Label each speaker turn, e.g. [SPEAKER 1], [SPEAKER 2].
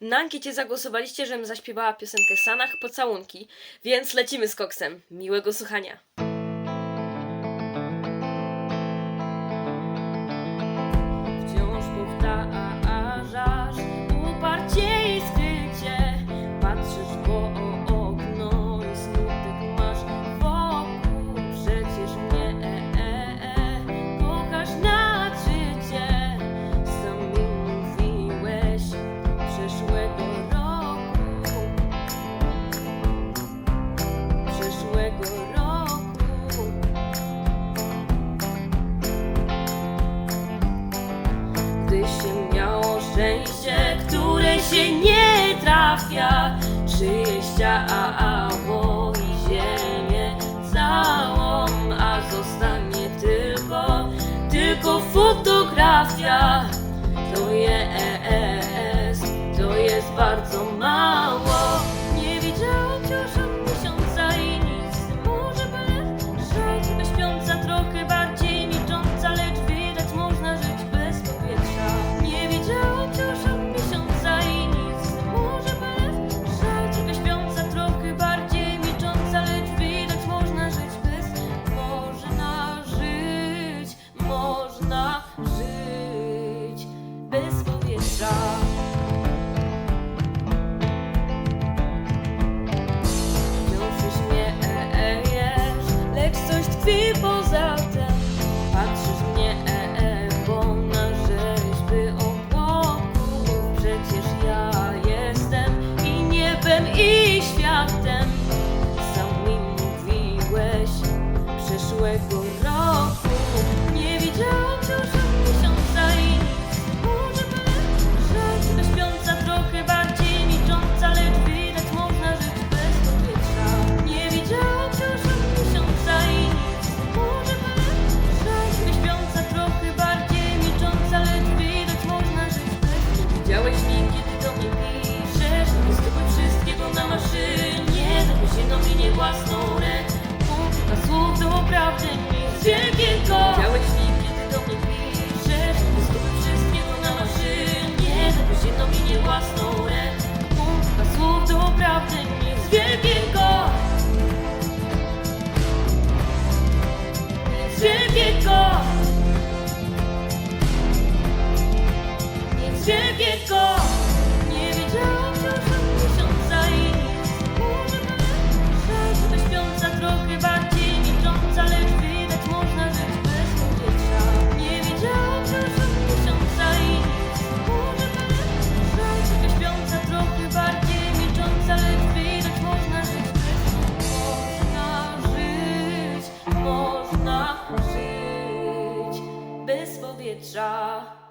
[SPEAKER 1] Na ankiecie zagłosowaliście, żebym zaśpiewała piosenkę Sanach Pocałunki, więc lecimy z koksem. Miłego słuchania. Przeszłego roku. Przeszłego roku. Gdy się miało szczęście, które się nie trafia Czyjeś ciało i ziemię całą A zostanie tylko, tylko fotografia. To jest bardzo mało people's out there. Widziałeś mnie, kiedy do mnie piszesz. Nie zdobyj wszystkiego na maszynie. Dałeś jedną linię własną ręką. Kilka słów do prawdy nic wielkiego. Widziałeś wielkiego Nie wiedziałam wciąż od miesiąca i nic Może ciebie śpiąca trochę bardziej milcząca Lecz widać można żyć bez powietrza. Nie wiedziałam wciąż od miesiąca i nic Może ciebie śpiąca trochę bardziej milcząca Lecz widać można żyć bez Można żyć, można żyć bez powietrza